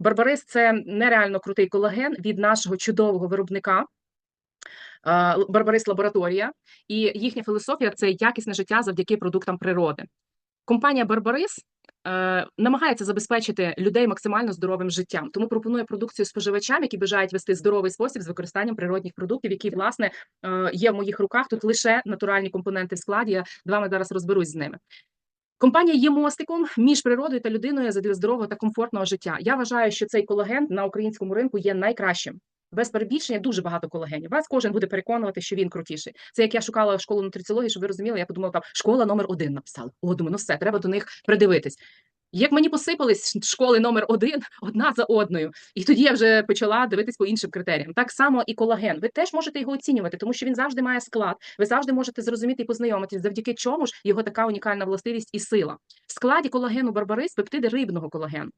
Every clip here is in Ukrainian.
Барбарис це нереально крутий колаген від нашого чудового виробника. Барбарис Лабораторія, і їхня філософія це якісне життя завдяки продуктам природи. Компанія Барбарис е, намагається забезпечити людей максимально здоровим життям, тому пропонує продукцію споживачам, які бажають вести здоровий спосіб з використанням природних продуктів, які власне е, є в моїх руках. Тут лише натуральні компоненти в складі. Я з вами зараз розберусь з ними. Компанія є мостиком між природою та людиною задля здорового та комфортного життя. Я вважаю, що цей колаген на українському ринку є найкращим. Без перебільшення дуже багато колегенів. Вас кожен буде переконувати, що він крутіший. Це як я шукала школу нутриціології, щоб ви розуміли, я подумала, там школа номер один написала. О, думаю, ну все, треба до них придивитись. Як мені посипались школи номер один одна за одною, і тоді я вже почала дивитись по іншим критеріям. Так само і колаген. Ви теж можете його оцінювати, тому що він завжди має склад. Ви завжди можете зрозуміти і познайомитись, завдяки чому ж його така унікальна властивість і сила. В складі колагену Барбарис пептиди рибного колагену.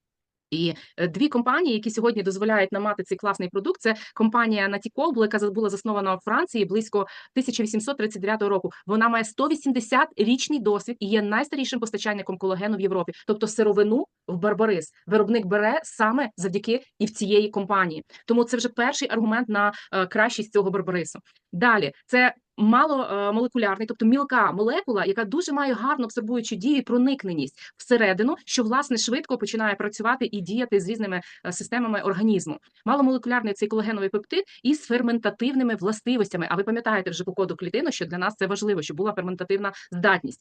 І е, дві компанії, які сьогодні дозволяють нам мати цей класний продукт, це компанія Натікол, яка була заснована в Франції близько 1839 року. Вона має 180 річний досвід і є найстарішим постачальником колагену в Європі. Тобто сировину в Барбарис виробник бере саме завдяки і в цієї компанії. Тому це вже перший аргумент на е, кращість цього Барбарису. Далі це маломолекулярний, тобто мілка молекула, яка дуже має гарну абсорбуючу дію і проникненість всередину, що власне швидко починає працювати і діяти з різними е, системами організму. Маломолекулярний цей колагеновий пептид із ферментативними властивостями. А ви пам'ятаєте вже по коду клітину, що для нас це важливо, щоб була ферментативна здатність.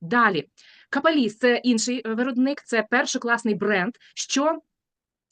Далі, Капаліс це інший е, виробник, це першокласний бренд, що,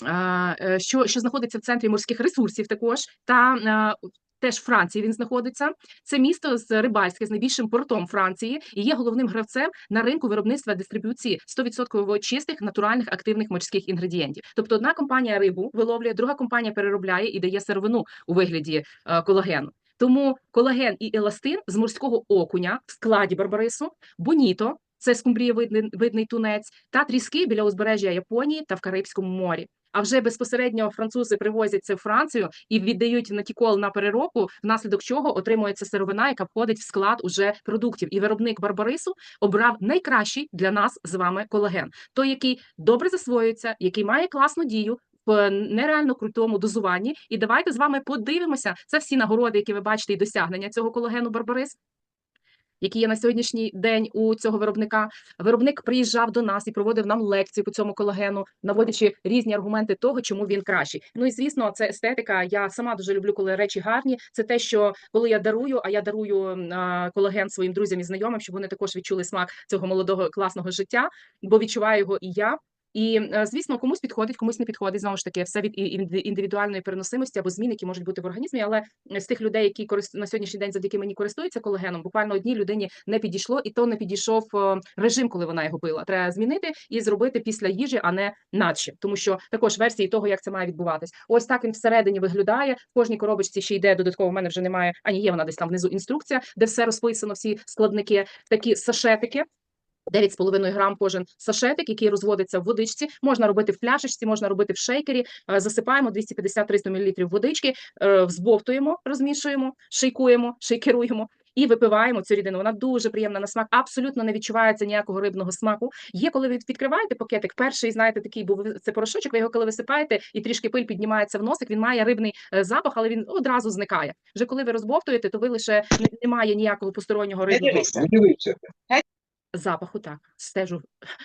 е, е, що, що знаходиться в центрі морських ресурсів також, та е, теж Франції він знаходиться. Це місто з рибальське з найбільшим портом Франції і є головним гравцем на ринку виробництва дистриб'юції 100% чистих натуральних активних морських інгредієнтів. Тобто, одна компанія рибу виловлює, друга компанія переробляє і дає сировину у вигляді е, колагену. Тому колаген і еластин з морського окуня в складі барбарису, боніто це скумбрієвидний видний тунець, та тріски біля узбережжя Японії та в Карибському морі. А вже безпосередньо французи привозять це в Францію і віддають на тікол на переробку, внаслідок чого отримується сировина, яка входить в склад уже продуктів. І виробник Барбарису обрав найкращий для нас з вами колаген, той, який добре засвоюється, який має класну дію. В нереально крутому дозуванні, і давайте з вами подивимося. Це всі нагороди, які ви бачите, і досягнення цього колагену Барбарис які є на сьогоднішній день у цього виробника. Виробник приїжджав до нас і проводив нам лекції по цьому колагену, наводячи різні аргументи того, чому він кращий. Ну і звісно, це естетика. Я сама дуже люблю, коли речі гарні. Це те, що коли я дарую, а я дарую колаген своїм друзям і знайомим, щоб вони також відчули смак цього молодого класного життя, бо відчуваю його і я. І е, звісно, комусь підходить, комусь не підходить. Знову ж таки, все від індивідуальної переносимості або змін, які можуть бути в організмі. Але з тих людей, які корист... на сьогоднішній день завдяки мені користуються колагеном, буквально одній людині не підійшло, і то не підійшов е, режим, коли вона його пила. Треба змінити і зробити після їжі, а не наче, тому що також версії того, як це має відбуватись. Ось так він всередині виглядає. В кожній коробочці ще йде додатково. У мене вже немає ані є вона десь там внизу інструкція, де все розписано, всі складники, такі сашетики. 9,5 грам кожен сашетик, який розводиться в водичці. Можна робити в пляшечці, можна робити в шейкері. Е, Засипаємо 250-300 мл водички, е, взбовтуємо, розмішуємо, шейкуємо, шейкеруємо. І випиваємо цю рідину. Вона дуже приємна на смак, абсолютно не відчувається ніякого рибного смаку. Є, коли ви відкриваєте пакетик, перший, знаєте, такий був це порошочок, ви його коли висипаєте, і трішки пиль піднімається в носик. Він має рибний е, запах, але він одразу зникає. Вже коли ви розбовтуєте, то ви лише немає ніякого постороннього рибного. Запаху, так стежу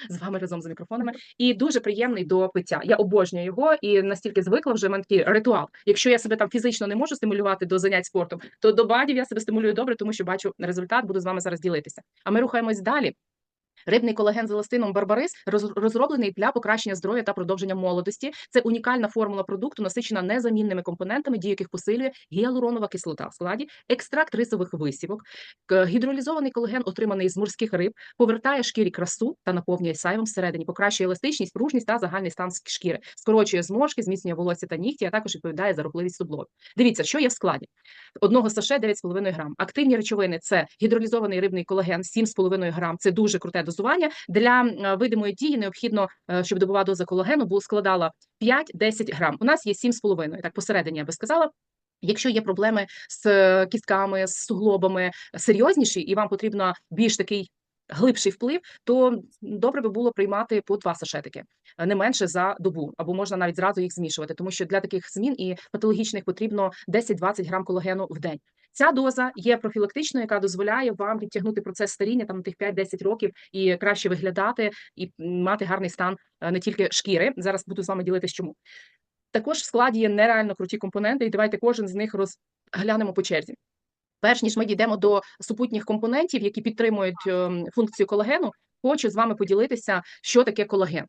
з вами разом за мікрофонами, і дуже приємний до пиття. Я обожнюю його і настільки звикла вже в мене такий ритуал. Якщо я себе там фізично не можу стимулювати до занять спортом, то до бадів я себе стимулюю добре, тому що бачу результат, буду з вами зараз ділитися. А ми рухаємось далі. Рибний колаген з еластином Барбарис розроблений для покращення здоров'я та продовження молодості. Це унікальна формула продукту, насичена незамінними компонентами, дію яких посилює гіалуронова кислота в складі, екстракт рисових висівок. Гідролізований колаген, отриманий з морських риб, повертає шкірі красу та наповнює сайвом всередині, покращує еластичність, пружність та загальний стан шкіри, скорочує зморшки, зміцнює волосся та нігті, а також відповідає за рухливість суглобів. Дивіться, що є в складі. Одного саше 9,5 грам. Активні речовини це гідролізований рибний колаген 7,5 грам. Це дуже круте дозування. Для видимої дії необхідно, е, щоб добова доза колагену складала 5-10 грам. У нас є 7,5, так посередині я би сказала. Якщо є проблеми з е, кістками, з суглобами серйозніші, і вам потрібно більш такий глибший вплив, то добре би було приймати по два сашетики, е, не менше за добу, або можна навіть зразу їх змішувати, тому що для таких змін і патологічних потрібно 10-20 грам колагену в день. Ця доза є профілактичною, яка дозволяє вам підтягнути процес старіння там тих 5-10 років і краще виглядати і мати гарний стан е, не тільки шкіри. Зараз буду з вами ділитися чому. Також в складі є нереально круті компоненти, і давайте кожен з них розглянемо по черзі. Перш ніж ми дійдемо до супутніх компонентів, які підтримують ем, функцію колагену, хочу з вами поділитися, що таке колаген.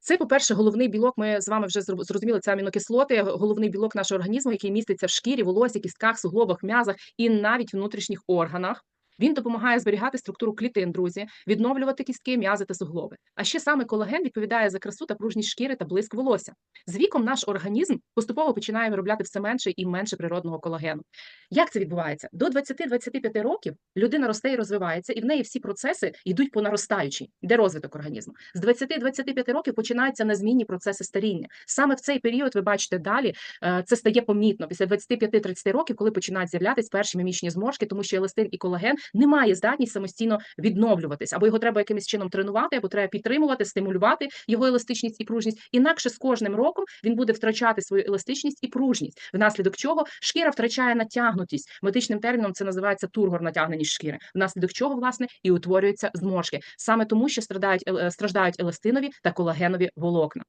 Це, по-перше, головний білок. Ми з вами вже зрозуміли, це амінокислоти, головний білок нашого організму, який міститься в шкірі, волосі, кістках, суглобах, м'язах і навіть внутрішніх органах. Він допомагає зберігати структуру клітин, друзі, відновлювати кістки, м'язи та суглоби. А ще саме колаген відповідає за красу та пружність шкіри та блиск волосся. З віком наш організм поступово починає виробляти все менше і менше природного колагену. Як це відбувається? До 20-25 років людина росте і розвивається, і в неї всі процеси йдуть по наростаючій, де розвиток організму. З 20-25 років починаються незмінні процеси старіння. Саме в цей період ви бачите далі, е, це стає помітно після 25-30 років, коли починають з'являтися перші мімічні зморшки, тому що еластин і колаген не має здатність самостійно відновлюватись, або його треба якимось чином тренувати, або треба підтримувати, стимулювати його еластичність і пружність. Інакше з кожним роком він буде втрачати свою еластичність і пружність, внаслідок чого шкіра втрачає натягнутість. Медичним терміном це називається тургор натягненість шкіри, внаслідок чого власне і утворюються зморшки, саме тому, що страдають страждають еластинові та колагенові волокна.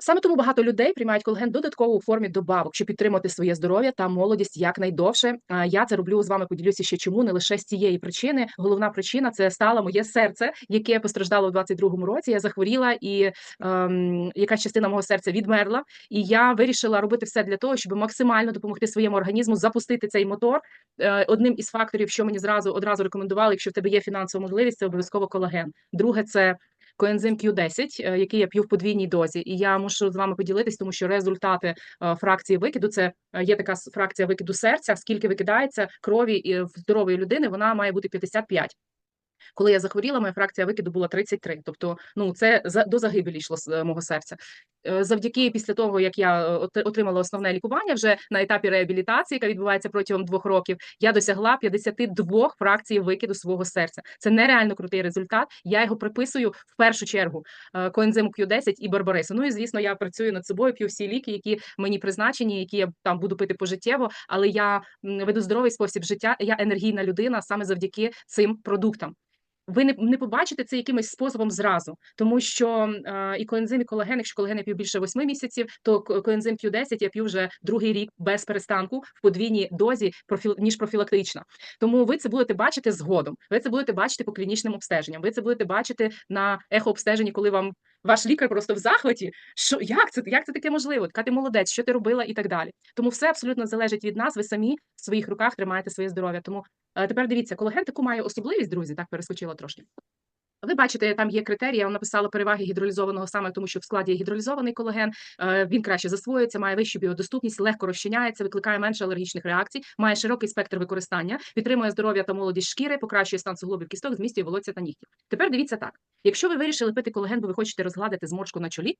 Саме тому багато людей приймають колаген додатково у формі добавок, щоб підтримати своє здоров'я та молодість якнайдовше. Я це роблю з вами. Поділюся ще чому не лише з цієї причини. Головна причина це стало моє серце, яке постраждало в 22-му році. Я захворіла, і ем, якась частина мого серця відмерла. І я вирішила робити все для того, щоб максимально допомогти своєму організму запустити цей мотор. Е, Одним із факторів, що мені зразу одразу рекомендували, якщо в тебе є фінансова можливість, це обов'язково колаген. Друге, це коензим Q10, е, який я п'ю в подвійній дозі, і я мушу з вами поділитись, тому що результати е, фракції викиду це е, є така фракція викиду серця. Скільки викидається крові і в здорової людини, вона має бути 55. Коли я захворіла, моя фракція викиду була 33. Тобто, ну це до загибелі йшло з мого серця. Е, Завдяки після того, як я е, отримала основне лікування вже на етапі реабілітації, яка відбувається протягом двох років, я досягла 52 фракцій викиду свого серця. Це нереально крутий результат. Я його приписую в першу чергу е, коензиму Q10 і барбарису. Ну і звісно, я працюю над собою, п'ю всі ліки, які мені призначені, які я там буду пити пожиттєво. Але я веду здоровий спосіб життя. Я енергійна людина саме завдяки цим продуктам. Ви не, не побачите це якимось способом зразу, тому що і коензим, і колаген, якщо колаген я п'ю більше 8 місяців, то коензим Q10 я п'ю вже другий рік без перестанку в подвійній дозі, ніж профілактична. Тому ви це будете бачити згодом. Ви це будете бачити по клінічним обстеженням. Ви це будете бачити на ехообстеженні, коли вам ваш лікар просто в захваті. Що як це як це таке можливо? Така ти молодець, що ти робила і так далі. Тому все абсолютно залежить від нас. Ви самі в своїх руках тримаєте своє здоров'я. Тому тепер дивіться, колаген таку має особливість, друзі. Так перескочила трошки. Ви бачите, там є критерії. Я написала переваги гідролізованого саме тому, що в складі є гідролізований колаген. е, Він краще засвоюється, має вищу біодоступність, легко розчиняється, викликає менше алергічних реакцій, має широкий спектр використання, підтримує здоров'я та молодість шкіри, покращує стан суглобів кісток, змістює волосся та нігтів. Тепер дивіться так: якщо ви вирішили пити колаген, бо ви хочете розгладити зморшку на чолі.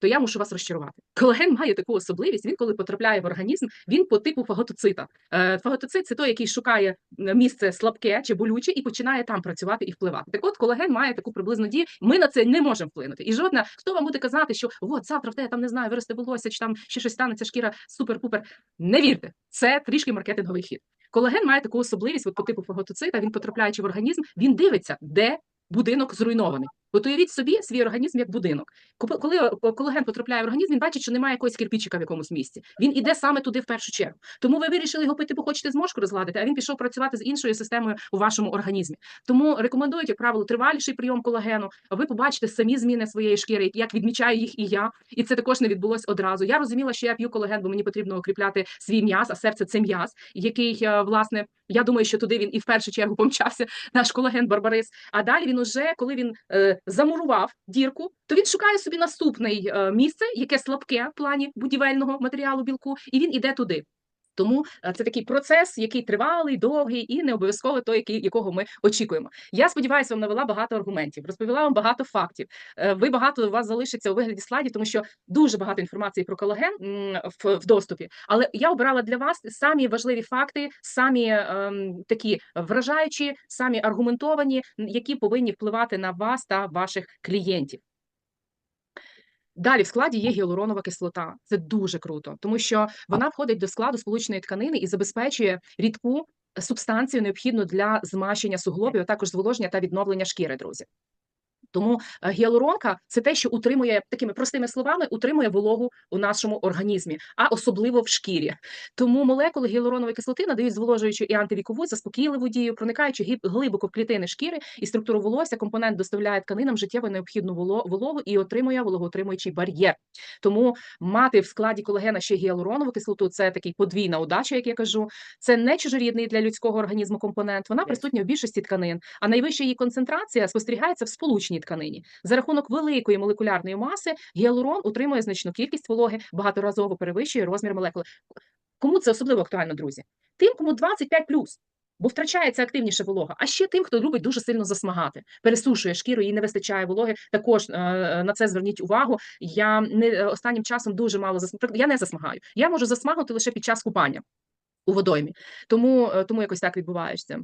То я мушу вас розчарувати. Колаген має таку особливість. Він, коли потрапляє в організм, він по типу фаготоцита. Е, Фаготоцит це той, який шукає е, місце слабке чи болюче і починає там працювати і впливати. Так от колаген має таку приблизну дію. Ми на це не можемо вплинути. І жодна, хто вам буде казати, що от завтра в тебе там не знаю, виросте волосся, чи там ще щось станеться, шкіра супер-пупер. Не вірте, це трішки маркетинговий хід. Колаген має таку особливість, от по типу фаготоцита, він потрапляючи в організм, він дивиться, де будинок зруйнований. От уявіть собі свій організм як будинок. Коли- е, колаген потрапляє в організм, він бачить, що немає якогось кирпичика в якомусь місці. Він іде саме туди в першу чергу. Тому ви вирішили його пити, бо хочете зморшку розгладити, а він пішов працювати з іншою системою у вашому організмі. Тому рекомендують, як правило, триваліший прийом колагену. Ви побачите самі зміни своєї шкіри, як відмічаю їх і я. І це також не відбулось одразу. Я розуміла, що я п'ю колаген, бо мені потрібно укріпляти свій м'яз, а серце це м'яз, який е, власне я думаю, що туди він і в першу чергу помчався наш колаген Барбарис. А далі він уже, коли він е, замурував дірку, то він шукає собі наступне місце, яке слабке в плані будівельного матеріалу білку, і він іде туди. Тому е, це такий процес, який тривалий, довгий і не обов'язково той, який якого ми очікуємо. Я сподіваюся, вам навела багато аргументів, розповіла вам багато фактів. Е, Ви багато у вас залишиться у вигляді слайдів, тому що дуже багато інформації про колаген в, в доступі. Але я обрала для вас самі важливі факти, самі ем, такі вражаючі, самі аргументовані, які повинні впливати на вас та ваших клієнтів. Далі в складі є гіалуронова кислота. Це дуже круто, тому що вона входить до складу сполучної тканини і забезпечує рідку субстанцію, необхідну для змащення суглобів, а також зволоження та відновлення шкіри, друзі. Тому е, гіалуронка це те, що утримує такими простими словами, утримує вологу у нашому організмі, а особливо в шкірі. Тому молекули гіалуронової кислоти надають зволожуючу і антивікову, заспокійливу дію, проникаючи глибоко в клітини шкіри і структуру волосся, компонент доставляє тканинам життєво необхідну воло- вологу і отримує вологоутримуючий бар'єр. Тому мати в складі колагена ще гіалуронову кислоту це такий подвійна удача, як я кажу. Це не чужорідний для людського організму компонент. Вона присутня в більшості тканин, а найвища її концентрація спостерігається в сполучній тканині. За рахунок великої молекулярної маси гіалурон утримує значну кількість вологи, багаторазово перевищує розмір молекули. Кому це особливо актуально, друзі? Тим, кому 25 Бо втрачається активніше волога, а ще тим, хто любить дуже сильно засмагати, пересушує шкіру, їй не вистачає вологи. Також е, на це зверніть увагу. Я не е, останнім часом дуже мало засм... Я не засмагаю. Я можу засмагнути лише під час купання у водоймі. Тому, е, тому якось так відбувається.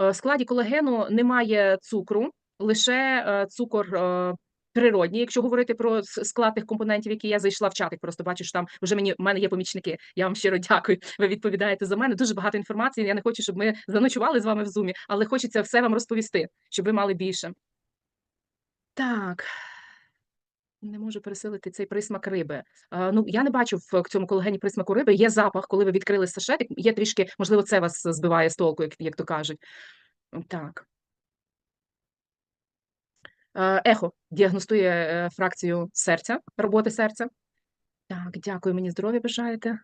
Е, В складі колагену немає цукру, лише е, цукор е, природній. Якщо говорити про склад тих компонентів, які я зайшла в чатик, просто бачу, що там вже мені в мене є помічники. Я вам щиро дякую. Ви відповідаєте за мене. Дуже багато інформації. Я не хочу, щоб ми заночували з вами в зумі, але хочеться все вам розповісти, щоб ви мали більше. Так. Не можу пересилити цей присмак риби. Е, ну, я не бачу в цьому колагені присмаку риби. Є запах, коли ви відкрили сашетик. Є трішки, можливо, це вас збиває з толку, як, як то кажуть. Так. Е, Ехо діагностує е, фракцію серця, роботи серця. Так, дякую, мені здоров'я бажаєте.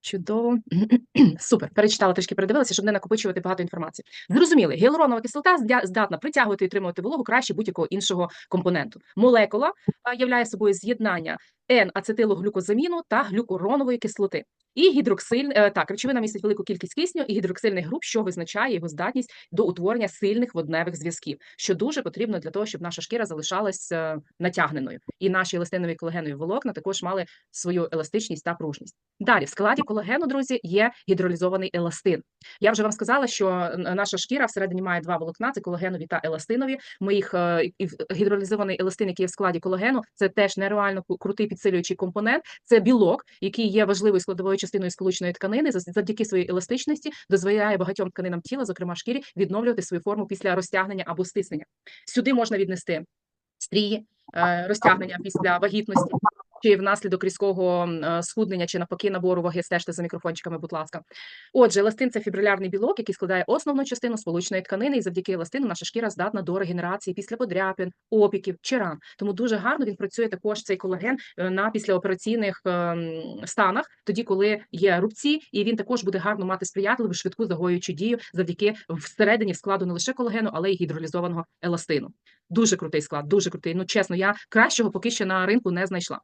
Чудово. Супер. Перечитала трішки передивилася, щоб не накопичувати багато інформації. Зрозуміли, гіалуронова кислота здатна притягувати і отримувати вологу краще будь-якого іншого компоненту. Молекула являє собою з'єднання N-ацетилоглюкозаміну та глюкуронової кислоти. І гідроксиль, е, так, речовина містить велику кількість кисню і гідроксильних груп, що визначає його здатність до утворення сильних водневих зв'язків, що дуже потрібно для того, щоб наша шкіра залишалась е, натягненою. І наші еластинові колагенові волокна також мали свою еластичність та пружність. Далі в складі колагену, друзі, є гідролізований еластин. Я вже вам сказала, що наша шкіра всередині має два волокна: це колагенові та еластинові. Ми їх е, гідролізований еластин, який є в складі колагену, це теж нереально крутий підсилюючий компонент. Це білок, який є важливою складовою частиною сполучної тканини. Завдяки своїй еластичності дозволяє багатьом тканинам тіла, зокрема шкірі, відновлювати свою форму після розтягнення або стиснення. Сюди можна віднести стрії, е, розтягнення після вагітності. Чи внаслідок різкого е, схуднення, чи навпаки набору ваги, стежте за мікрофончиками, будь ласка. Отже, еластин це фібрилярний білок, який складає основну частину сполучної тканини, і завдяки еластину наша шкіра здатна до регенерації після подряпин, опіків чи ран. Тому дуже гарно він працює також цей колаген е, на післяопераційних ем, станах, тоді, коли є рубці, і він також буде гарно мати сприятливу швидку загоюючу дію завдяки всередині складу не лише колагену, але й гідролізованого еластину. Дуже крутий склад, дуже крутий. Ну чесно, я кращого поки що на ринку не знайшла.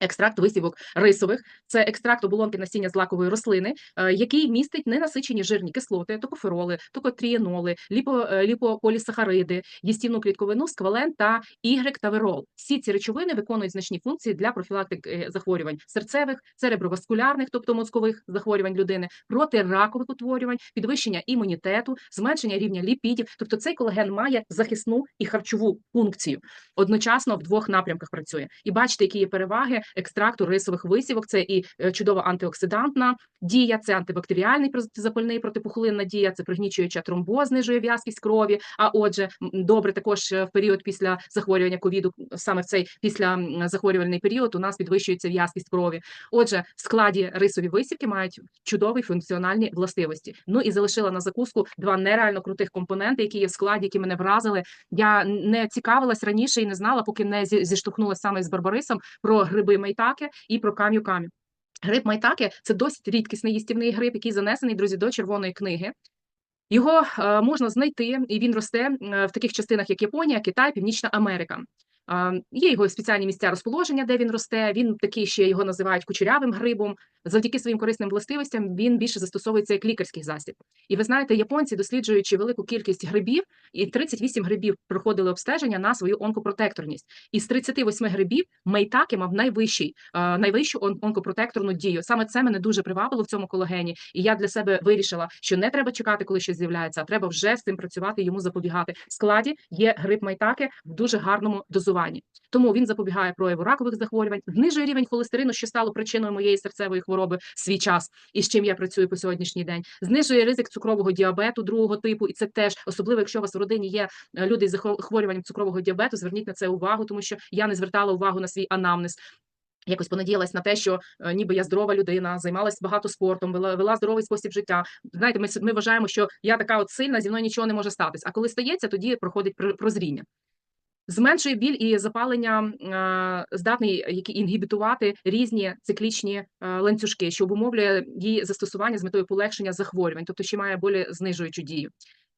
Екстракт висівок рисових це екстракт оболонки насіння злакової рослини, е, який містить ненасичені жирні кислоти, токофероли, токотрієноли, ліпо, е, ліпополісахариди, їстівну клітковину, сквален та ігректаверол. Всі ці речовини виконують значні функції для профілактики захворювань серцевих, цереброваскулярних, тобто мозкових захворювань людини, протиракових утворювань, підвищення імунітету, зменшення рівня ліпідів. Тобто цей колаген має захисну і харчову функцію одночасно в двох напрямках працює. І бачите, які є переваги екстракту рисових висівок. Це і е, чудова антиоксидантна дія, це антибактеріальний протизапальний протипухлинна дія, це пригнічуюча тромбоз, знижує в'язкість крові. А отже, добре, також е, в період після захворювання ковіду, саме в цей після захворювальний період, у нас підвищується в'язкість крові. Отже, в складі рисові висівки мають чудові функціональні властивості. Ну і залишила на закуску два нереально крутих компоненти, які є в складі, які мене вразили. Я не цікавилась раніше і не знала, поки не зі- зіштовхнулася саме з Барбарисом про гриби майтаки і про кам'ю кам'ю. Гриб майтаки це досить рідкісний їстівний гриб, який занесений, друзі, до червоної книги. Його е, можна знайти, і він росте е, в таких частинах, як Японія, Китай, Північна Америка. Е, Є його спеціальні місця розположення, де він росте. Він такий ще його називають кучерявим грибом завдяки своїм корисним властивостям він більше застосовується як лікарський засіб. І ви знаєте, японці, досліджуючи велику кількість грибів, і 38 грибів проходили обстеження на свою онкопротекторність. Із 38 грибів мейтаки мав найвищий, найвищу онкопротекторну дію. Саме це мене дуже привабило в цьому колагені. І я для себе вирішила, що не треба чекати, коли щось з'являється, а треба вже з цим працювати, йому запобігати. В складі є гриб майтаки в дуже гарному дозуванні. Тому він запобігає прояву ракових захворювань, знижує рівень холестерину, що стало причиною моєї серцевої хвороби в свій час, і з чим я працюю по сьогоднішній день. Знижує ризик цукрового діабету другого типу, і це теж особливо, якщо у вас в родині є е, люди з захворюванням цукрового діабету. Зверніть на це увагу, тому що я не звертала увагу на свій анамнез. Якось понадіялась на те, що е, ніби я здорова людина, займалась багато спортом, вела, вела здоровий спосіб життя. Знаєте, ми, ми вважаємо, що я така от сильна, зі мною нічого не може статись. А коли стається, тоді проходить пр- прозріння. Зменшує біль і запалення, здатний які інгібітувати різні циклічні е, ланцюжки, що обумовлює її застосування з метою полегшення захворювань, тобто ще має болі знижуючу дію.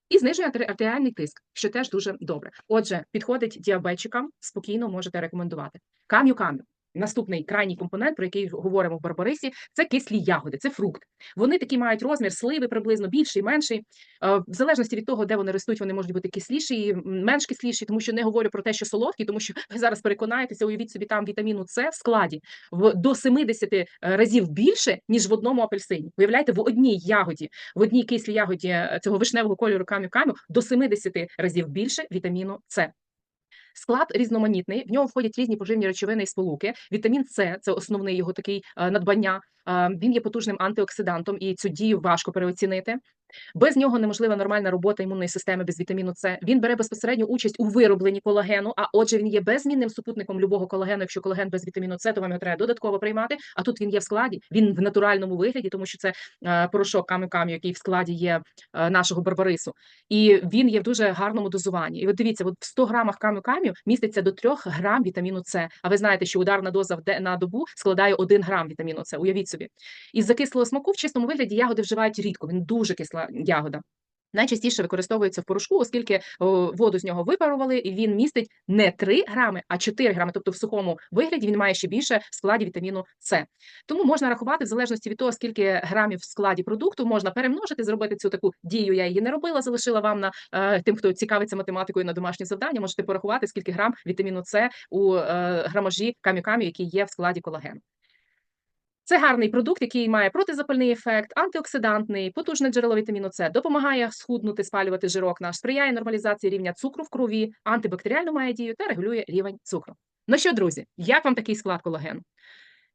І знижує арте- артеріальний тиск, що теж дуже добре. Отже, підходить діабетчикам, спокійно можете рекомендувати. Кам'ю кам'ю. Наступний крайній компонент, про який говоримо в Барбарисі, це кислі ягоди, це фрукт. Вони такі мають розмір сливи приблизно більший, менший. Е, В залежності від того, де вони ростуть, вони можуть бути кисліші менш кисліші, тому що не говорю про те, що солодкі, тому що ви зараз переконаєтеся, уявіть собі там вітаміну С в складі в до 70 разів більше, ніж в одному апельсині. Уявляєте, в одній ягоді, в одній кислій ягоді е, цього вишневого кольору кам'ю-кам'ю до 70 разів більше вітаміну С. Склад різноманітний, в нього входять різні поживні речовини і сполуки. Вітамін С це основний його такий е, надбання. Е, Він є потужним антиоксидантом, і цю дію важко переоцінити. Без нього неможлива нормальна робота імунної системи без вітаміну С. Він бере безпосередню участь у виробленні колагену, а отже, він є беззмінним супутником любого колагену. Якщо колаген без вітаміну С, то вам його треба додатково приймати. А тут він є в складі, він в натуральному вигляді, тому що це е, порошок кам'ю-кам'ю, який в складі є е, нашого барбарису. І він є в дуже гарному дозуванні. І от дивіться, от в 100 грамах кам'ю-кам'ю міститься до 3 грам вітаміну С. А ви знаєте, що ударна доза на добу складає 1 грам вітаміну С. Уявіть собі. Із закислого смаку в чистому вигляді ягоди вживають рідко. Він дуже кисла ягода. Найчастіше використовується в порошку, оскільки воду з нього випарували, і він містить не 3 грами, а 4 грами. Тобто в сухому вигляді він має ще більше в складі вітаміну С. Тому можна рахувати в залежності від того, скільки грамів в складі продукту можна перемножити, зробити цю таку дію. Я її не робила, залишила вам на е, тим, хто цікавиться математикою на домашні завдання. Можете порахувати, скільки грам вітаміну С у е, грамажі кам'ю-кам'ю, який є в складі колагену. Це гарний продукт, який має протизапальний ефект, антиоксидантний, потужне джерело вітаміну С, допомагає схуднути, спалювати жирок наш, сприяє нормалізації рівня цукру в крові, антибактеріальну має дію та регулює рівень цукру. Ну що, друзі, як вам такий склад колагену?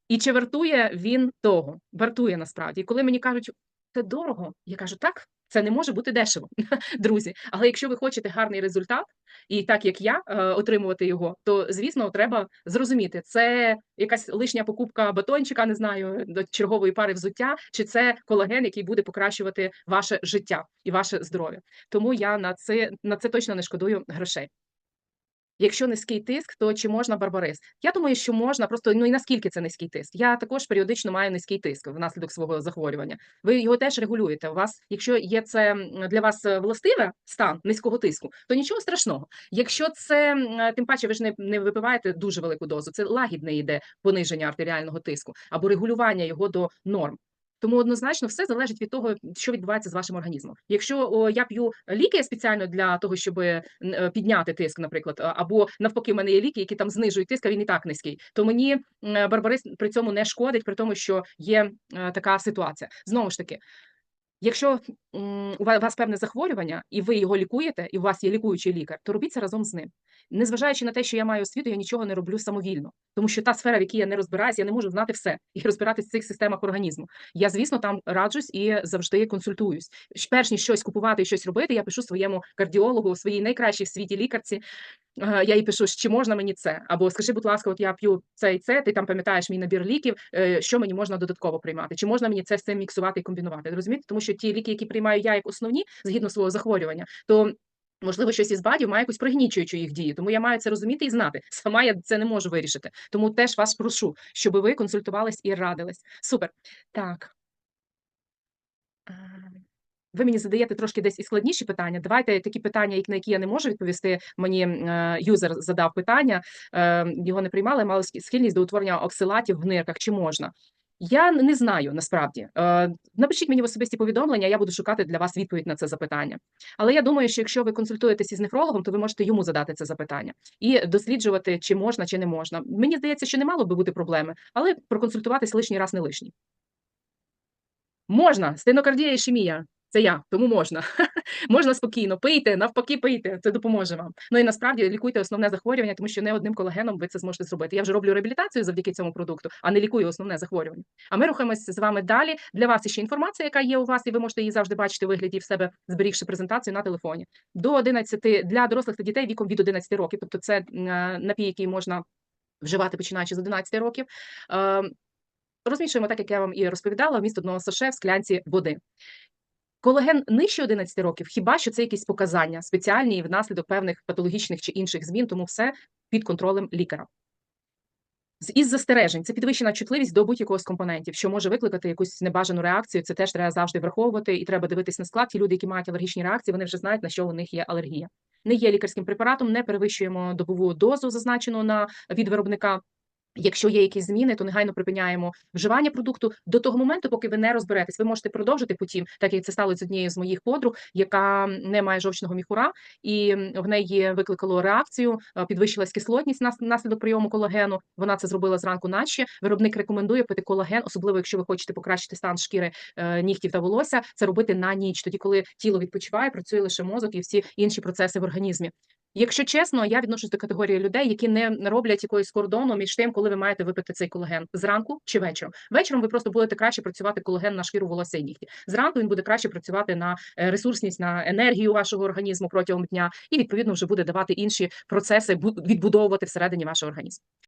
І чи вартує він того? Вартує насправді. І коли мені кажуть, це дорого, я кажу, так, це не може бути дешево, друзі. Але якщо ви хочете гарний результат, і так як я е, отримувати його, то звісно треба зрозуміти, це якась лишня покупка батончика, не знаю, до чергової пари взуття, чи це колаген, який буде покращувати ваше життя і ваше здоров'я. Тому я на це на це точно не шкодую грошей. Якщо низький тиск, то чи можна барбарис? Я думаю, що можна, просто ну і наскільки це низький тиск. Я також періодично маю низький тиск внаслідок свого захворювання. Ви його теж регулюєте. У вас, якщо є це для вас е, властиве стан низького тиску, то нічого страшного. Якщо це е, тим паче, ви ж не, не випиваєте дуже велику дозу, це лагідне йде пониження артеріального тиску або регулювання його до норм. Тому однозначно все залежить від того, що відбувається з вашим організмом. Якщо о, я п'ю ліки спеціально для того, щоб підняти тиск, наприклад, або навпаки, в мене є ліки, які там знижують тиск, а він і так низький, то мені барбарис при цьому не шкодить, при тому, що є е, така ситуація. Знову ж таки. Якщо у вас певне захворювання, і ви його лікуєте, і у вас є лікуючий лікар, то робіть це разом з ним. Незважаючи на те, що я маю освіту, я нічого не роблю самовільно, тому що та сфера, в якій я не розбираюся, я не можу знати все і розбиратись в цих системах організму. Я, звісно, там раджусь і завжди консультуюсь. Перш ніж щось купувати і щось робити, я пишу своєму кардіологу, своїй найкращій в світі лікарці. Е, Я їй пишу, чи можна мені це? Або скажи, будь ласка, от я п'ю це і це, ти там пам'ятаєш мій набір ліків, е, що мені можна додатково приймати? Чи можна мені це все міксувати і комбінувати? Розумієте? Тому що ті ліки, які приймаю я як основні, згідно свого захворювання, то Можливо, щось із бадів має якусь пригнічуючу їх дію, тому я маю це розуміти і знати. Сама я це не можу вирішити. Тому теж вас прошу, щоб ви консультувались і радились. Супер. Так. Ви мені задаєте трошки десь і складніші питання. Давайте такі питання, на які я не можу відповісти. Мені е, юзер задав питання, е, його не приймали, мали схильність до утворення оксилатів в нирках. Чи можна? Я не знаю насправді. Е, Напишіть мені в особисті повідомлення, я буду шукати для вас відповідь на це запитання. Але я думаю, що якщо ви консультуєтесь із нефрологом, то ви можете йому задати це запитання і досліджувати, чи можна, чи не можна. Мені здається, що не мало би бути проблеми, але проконсультуватись лишній раз не лишній. Можна, стенокардія і ішемія. Це я, тому можна. можна спокійно. Пийте, навпаки, пийте, це допоможе вам. Ну і насправді лікуйте основне захворювання, тому що не одним колагеном ви це зможете зробити. Я вже роблю реабілітацію завдяки цьому продукту, а не лікую основне захворювання. А ми рухаємося з вами далі. Для вас ще інформація, яка є у вас, і ви можете її завжди бачити у вигляді в себе, зберігши презентацію на телефоні. До 11, для дорослих та дітей віком від 11 років. Тобто це е, напій, який можна вживати починаючи з 11 років. Е, Розмішуємо так, як я вам і розповідала, вміст одного саше в склянці води. Колаген нижче 11 років, хіба що це якісь показання спеціальні внаслідок певних патологічних чи інших змін, тому все під контролем лікаря. Із застережень це підвищена чутливість до будь-якого з компонентів, що може викликати якусь небажану реакцію. Це теж треба завжди враховувати, і треба дивитись на склад. Ті люди, які мають алергічні реакції, вони вже знають, на що у них є алергія. Не є лікарським препаратом, не перевищуємо добову дозу, зазначену на від виробника. Якщо є якісь зміни, то негайно припиняємо вживання продукту до того моменту, поки ви не розберетесь. Ви можете продовжити потім, так як це сталося з однією з моїх подруг, яка не має жовчного міхура, і в неї викликало реакцію, е, підвищилась кислотність нас- внаслідок прийому колагену. Вона це зробила зранку наче. Виробник рекомендує пити колаген, особливо якщо ви хочете покращити стан шкіри е, нігтів та волосся. Це робити на ніч, тоді коли тіло відпочиває, працює лише мозок і всі інші процеси в організмі. Якщо чесно, я відношусь до категорії людей, які не роблять якоїсь кордону між тим, коли ви маєте випити цей колаген зранку чи вечором. Вечором ви просто будете краще працювати колаген на шкіру волосся і нігті. Зранку він буде краще працювати на е, ресурсність, на енергію вашого організму протягом дня, і відповідно вже буде давати інші процеси відбудовувати всередині вашого організму.